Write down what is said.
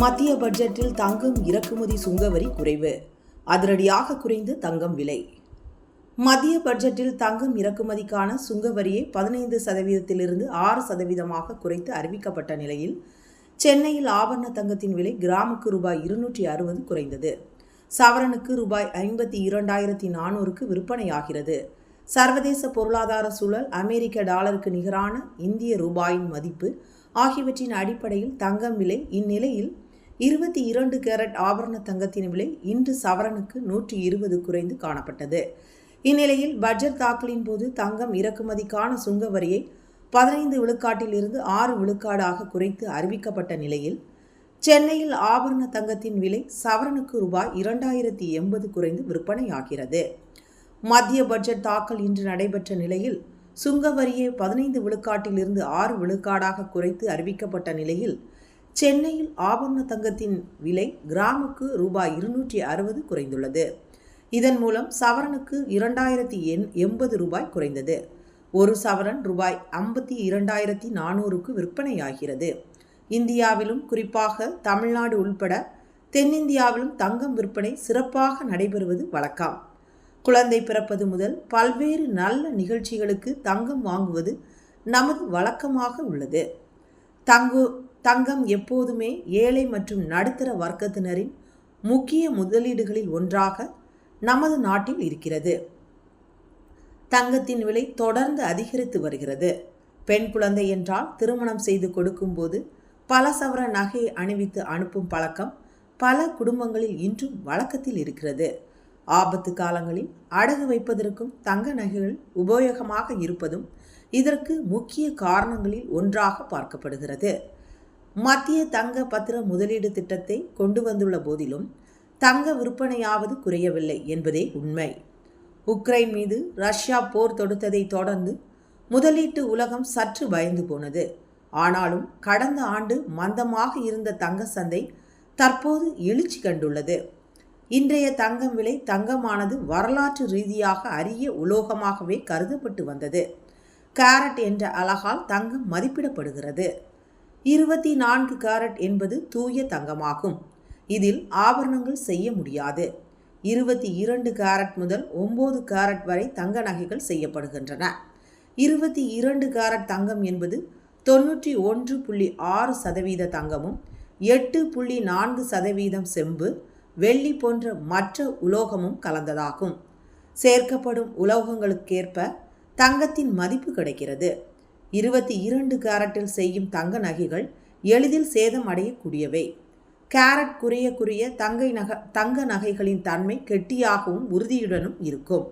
மத்திய பட்ஜெட்டில் தங்கம் இறக்குமதி சுங்கவரி குறைவு. அதிரடியாக குறைந்து தங்கம் விலை. மத்திய பட்ஜெட்டில் தங்கம் இறக்குமதிக்கான சுங்கவரியை பதினைந்து சதவீதத்திலிருந்து ஆறு சதவீதமாக குறைத்து அறிவிக்கப்பட்ட நிலையில் சென்னையில் ஆபரண தங்கத்தின் விலை கிராமுக்கு ரூபாய் இருநூற்றி அறுபது குறைந்தது. சவரனுக்கு ரூபாய் ஐம்பத்தி இரண்டாயிரத்தி நானூறுக்கு விற்பனையாகிறது. சர்வதேச பொருளாதார சூழல் அமெரிக்க டாலருக்கு நிகரான இந்திய ரூபாயின் மதிப்பு ஆகியவற்றின் அடிப்படையில் தங்கம் விலை இந்நிலையில் இருபத்தி இரண்டு கேரட் ஆபரண தங்கத்தின் விலை இன்று சவரனுக்கு நூற்றி இருபது குறைந்து காணப்பட்டது. இந்நிலையில் பட்ஜெட் தாக்கலின் போது தங்கம் இறக்குமதிக்கான சுங்க வரியை பதினைந்து விழுக்காட்டிலிருந்து ஆறு விழுக்காடாக குறைத்து அறிவிக்கப்பட்ட நிலையில் சென்னையில் ஆபரண தங்கத்தின் விலை சவரனுக்கு ரூபாய் இரண்டாயிரத்தி எண்பது குறைந்து விற்பனையாகிறது. மத்திய பட்ஜெட் தாக்கல் இன்று நடைபெற்ற நிலையில் சுங்க வரியை பதினைந்து விழுக்காட்டிலிருந்து ஆறு விழுக்காடாக குறைத்து அறிவிக்கப்பட்ட நிலையில் சென்னையில் ஆபரண தங்கத்தின் விலை கிராமுக்கு ரூபாய் இருநூற்றி அறுபது குறைந்துள்ளது. இதன் மூலம் சவரனுக்கு இரண்டாயிரத்தி எண் எண்பது ரூபாய் குறைந்தது. ஒரு சவரன் ரூபாய் ஐம்பத்தி இரண்டாயிரத்தி நானூறுக்கு விற்பனையாகிறது. இந்தியாவிலும் குறிப்பாக தமிழ்நாடு உள்பட தென்னிந்தியாவிலும் தங்கம் விற்பனை சிறப்பாக நடைபெறுவது வழக்கம். குழந்தை பிறப்பது முதல் பல்வேறு நல்ல நிகழ்ச்சிகளுக்கு தங்கம் வாங்குவது நமது வழக்கமாக உள்ளது. தங்கு தங்கம் எப்போதுமே ஏழை மற்றும் நடுத்தர வர்க்கத்தினரின் முக்கிய முதலீடுகளில் ஒன்றாக நமது நாட்டில் இருக்கிறது. தங்கத்தின் விலை தொடர்ந்து அதிகரித்து வருகிறது. பெண் குழந்தை என்றால் திருமணம் செய்து கொடுக்கும்போது பல சவர நகையை அணிவித்து அனுப்பும் பழக்கம் பல குடும்பங்களில் இன்றும் வழக்கத்தில் இருக்கிறது. ஆபத்து காலங்களில் அடகு வைப்பதற்கும் தங்க நகைகள் உபயோகமாக இருப்பதும் இதற்கு முக்கிய காரணங்களில் ஒன்றாக பார்க்கப்படுகிறது. மத்திய தங்க பத்திர முதலீடு திட்டத்தை கொண்டு வந்துள்ள போதிலும் தங்க விற்பனையாவது குறையவில்லை என்பதே உண்மை. உக்ரைன் மீது ரஷ்யா போர் தொடுத்ததை தொடர்ந்து முதலீட்டு உலகம் சற்று பயந்து போனது. ஆனாலும் கடந்த ஆண்டு மந்தமாக இருந்த தங்க சந்தை தற்போது எழுச்சி கண்டுள்ளது. இன்றைய தங்கம் விலை தங்கமானது வரலாற்று ரீதியாக அரிய உலோகமாகவே கருதப்பட்டு வந்தது. கேரட் என்ற அழகால் தங்கம் மதிப்பிடப்படுகிறது. இருபத்தி நான்கு கேரட் என்பது தூய தங்கமாகும். இதில் ஆபரணங்கள் செய்ய முடியாது. இருபத்தி இரண்டு கேரட் முதல் ஒம்பது கேரட் வரை தங்க நகைகள் செய்யப்படுகின்றன. இருபத்தி இரண்டு கேரட் தங்கம் என்பது தொன்னூற்றி ஒன்று புள்ளி ஆறு சதவீத தங்கமும் எட்டு புள்ளி நான்கு சதவீதம் செம்பு வெள்ளி போன்ற மற்ற உலோகமும் கலந்ததாகும். சேர்க்கப்படும் உலோகங்களுக்கேற்ப தங்கத்தின் மதிப்பு கிடைக்கிறது. இருபத்தி இரண்டு கேரட்டில் செய்யும் தங்க நகைகள் எளிதில் சேதம் அடையக்கூடியவை. கேரட் குறைய குறைய தங்கை நக தங்க நகைகளின் தன்மை கெட்டியாகவும் உறுதியுடனும் இருக்கும்.